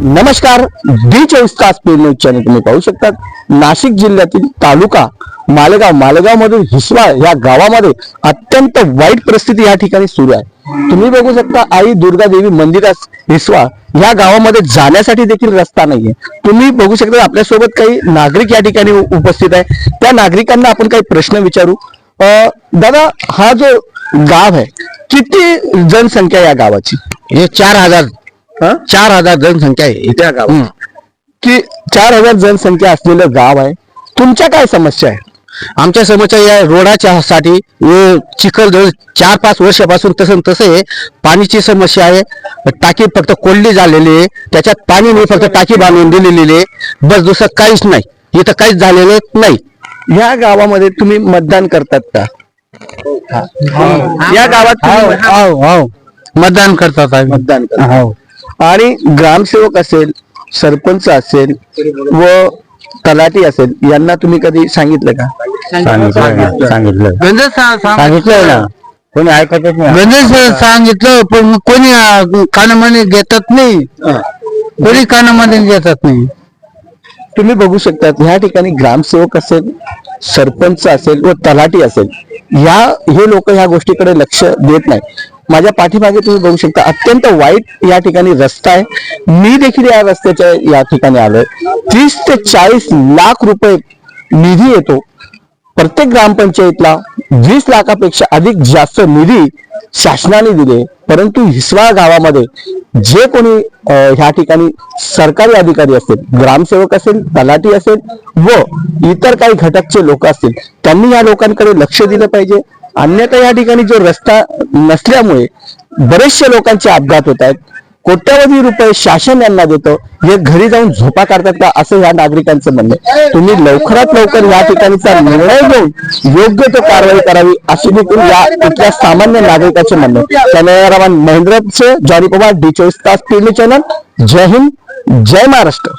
नमस्कार डी चोवीस तास पे न्यूज चॅनल तुम्ही पाहू शकतात. नाशिक जिल्ह्यातील तालुका मालेगाव मालेगाव मधील हिसवा या गावामध्ये अत्यंत वाईट परिस्थिती या ठिकाणी सुरू आहे. तुम्ही बघू शकता आई दुर्गा देवी मंदिरास हिसवा या गावामध्ये जाण्यासाठी देखील रस्ता नाहीये. तुम्ही बघू शकता आपल्यासोबत काही नागरिक या ठिकाणी उपस्थित आहे. त्या नागरिकांना आपण काही प्रश्न विचारू. अं, दादा हा जो गाव आहे किती जनसंख्या आहे या गावाची? हे चार हजार हा? चार हजार जनसंख्या आहे. त्या गावात. की चार हजार जनसंख्या असलेलं गाव आहे तुमच्या काय समस्या आहे? आमच्या समस्या या रोडाच्या साठी हे चिखल जवळ चार पाच वर्षापासून तसं तसं आहे पाणीची समस्या आहे. टाकी फक्त कोल्डी झालेली आहे. त्याच्यात पाणी नाही फक्त टाकी बांधून दिलेली आहे. बस दुसरं काहीच नाही. इथं काहीच झालेलं नाही. ह्या गावामध्ये तुम्ही मतदान करतात का? या गावात तुम्ही मतदान करतात आम्ही. मतदान करता हो आणि ग्रामसेवक असेल सरपंच असेल व तलाठी असेल यांना तुम्ही कधी सांगितलं का? सांगितलं सांगितलं. सांगितलं ना. कोणी ऐकतच नाही. सांगितलं पण मग कोणी अं, कानामध्ये घेतात नाही. कोणी कानामध्ये घेतात नाही. तुम्ही बघू शकतात ह्या ठिकाणी ग्रामसेवक असेल सरपंच असेल व तलाठी असेल या हे लोक ह्या गोष्टीकडे लक्ष देत नाही माझ्या पाठीमागे तुम्ही बघू शकता अत्यंत वाईट या ठिकाणी रस्ता आहे. मी देखील या रस्त्याच्या या ठिकाणी आलोय. तीस ते चाळीस लाख रुपये निधी येतो. प्रत्येक ग्रामपंचायतला वीस लाखापेक्षा अधिक जास्त निधी शासनाने दिले. परंतु हिसवाळ गावामध्ये जे कोणी ह्या ठिकाणी सरकारी अधिकारी असतील ग्रामसेवक असेल तलाठी असेल व इतर काही घटकचे लोक असतील त्यांनी या लोकांकडे लक्ष दिलं पाहिजे. अन्यथा या ठिकाणी जो रस्ता नसल्यामुळे बरेचसे लोकांचे अपघात होत आहेत. कोट्यावधी रुपये शासन यांना देतो. हे घरी जाऊन झोपा काढतात का? असं या नागरिकांचं म्हणणं तुम्ही लवकरात लवकर या ठिकाणीचा निर्णय घेऊन योग्य तो कारवाई करावी अशी देखील या इथल्या सामान्य नागरिकाचे म्हणणं कॅमेरामॅन महेंद्र से जॉनी पवार डी चोवीस तास टीव्ही चॅनल. जय हिंद जय महाराष्ट्र.